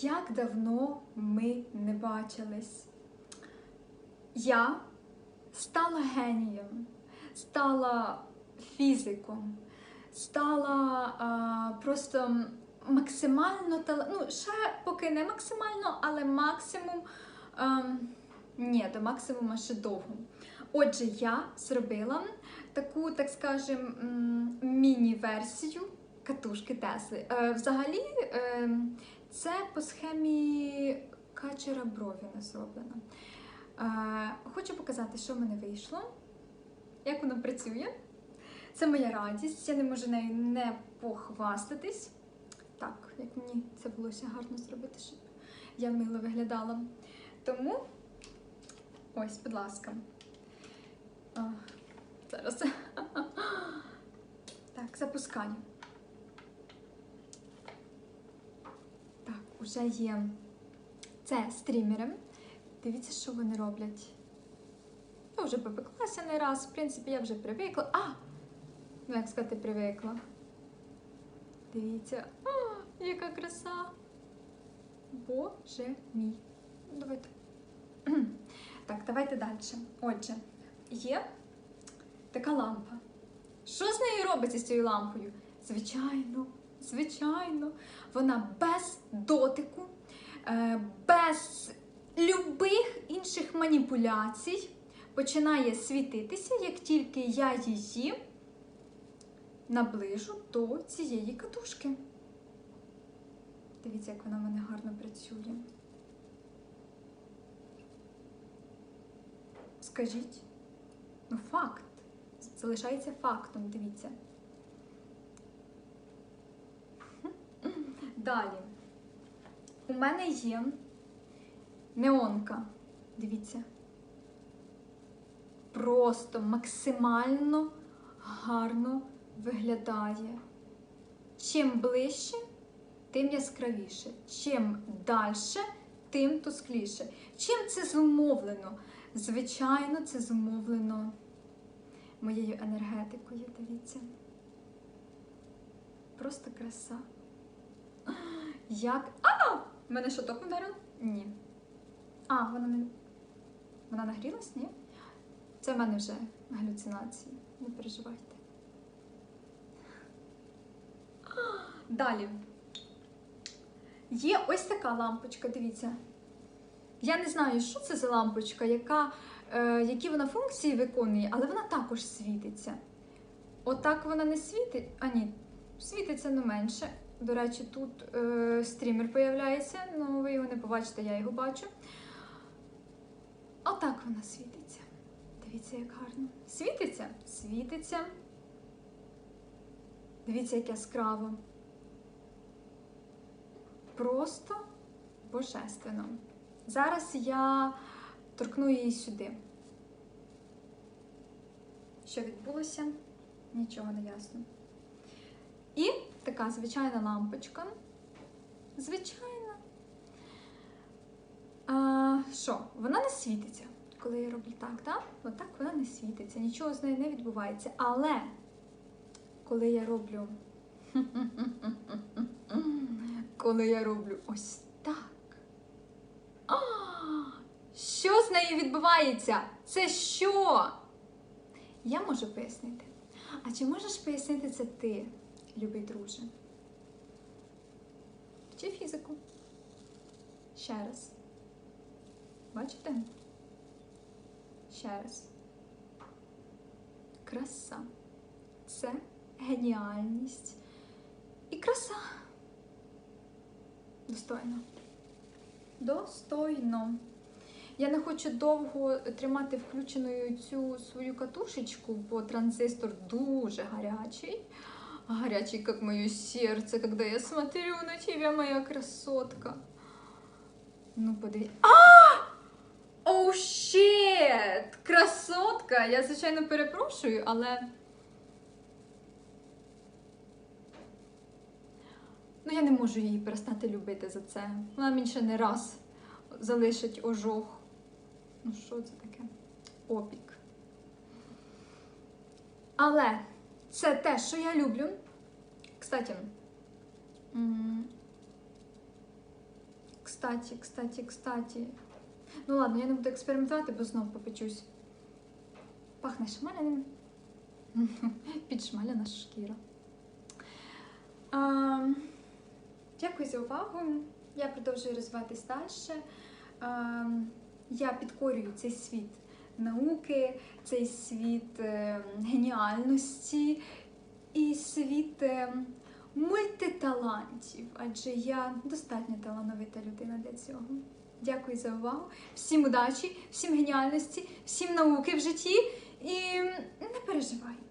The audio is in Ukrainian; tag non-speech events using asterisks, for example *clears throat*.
Як давно ми не бачились. Я стала генієм, стала фізиком, стала а, просто максимально ну, ще поки не максимально, але максимум. ем, ні, до максимума ще довго. Отже, я зробила таку, так скажем, міні-версію катушки Тесли. Е, взагалі, е, це по схемі качера Бровіна зроблено. Е, хочу показати, що в мене вийшло, як воно працює. Це моя радість, я не можу нею не похвастатись. Так, як мені це булося гарно зробити, щоб я мило виглядала. Тому ось, будь ласка. А, зараз. *laughs* Так, запускаю. Уже є. Це стрімери. Дивіться, що вони роблять. Я вже попеклася не раз, в принципі, я вже привикла. А! Ну, як сказати, привикла. Дивіться. А, яка краса! Боже мій. Давайте. *clears throat* Так, давайте далі. Отже, є така лампа. Що з нею робиться з цією лампою? Звичайно, звичайно, вона без дотику, е, без любих інших маніпуляцій починає світитися, як тільки я її наближу до цієї катушки. Дивіться, як вона в мене гарно працює. Скажіть, ну факт. Залишається фактом, дивіться. Далі. У мене є неонка. Дивіться. Просто максимально гарно виглядає. Чим ближче, тим яскравіше. Чим далі, тим тускліше. Чим це зумовлено? Звичайно, це зумовлено моєю енергетикою, дивіться. Просто краса. Як. А! Мене що током вдарило? Ні. А, вона не. Вона нагрілась, ні? Це в мене вже галюцинації. Не переживайте. Далі. Є ось така лампочка, дивіться. Я не знаю, що це за лампочка, яка, е, які вона функції виконує, але вона також світиться. Отак вона не світить. А ні, світиться ну менше. До речі, тут е, стрімер появляється, ну ви його не побачите, я його бачу. Отак вона світиться. Дивіться, як гарно. Світиться? Світиться. Дивіться, як яскраво. Просто божественно. Зараз я торкну її сюди. Що відбулося? Нічого не ясно. І така звичайна лампочка. Звичайна. А, Що? Вона не світиться, коли я роблю так, так? Отак вона не світиться, нічого з нею не відбувається. Але коли я роблю. *laughs* Коли я роблю ось так. А, що з нею відбувається? Це що? Я можу пояснити. А чи можеш пояснити це ти, любий друже? Вчи фізику. Ще раз. Бачите? Ще раз. Краса. Це геніальність. І краса. Достойно. Достойно. Я не хочу довго тримати включеною цю свою катушечку, бо транзистор дуже гарячий. Гарячий, як моє серце, коли я смотрю на тебе, моя красотка. Ну, подивіться. А! Оу, щет! Красотка! Я, звичайно, перепрошую, але. Ну, я не можу її перестати любити за це. Вона мені ще не раз залишить ожог. Ну, що це таке? Опік. Але це те, що я люблю. Кстати, м, кстаті, кстаті, кстаті. Ну ладно, я не буду експериментувати, бо знов попечусь. Пахне шмаляним. *laughs* Підшмаляна шкіра. А, дякую за увагу. Я продовжую розвиватись далі. Я підкорюю цей світ науки, цей світ е, геніальності і світ е, мультиталантів, адже я достатньо талановита людина для цього. Дякую за увагу. Всім удачі, всім геніальності, всім науки в житті і не переживайте.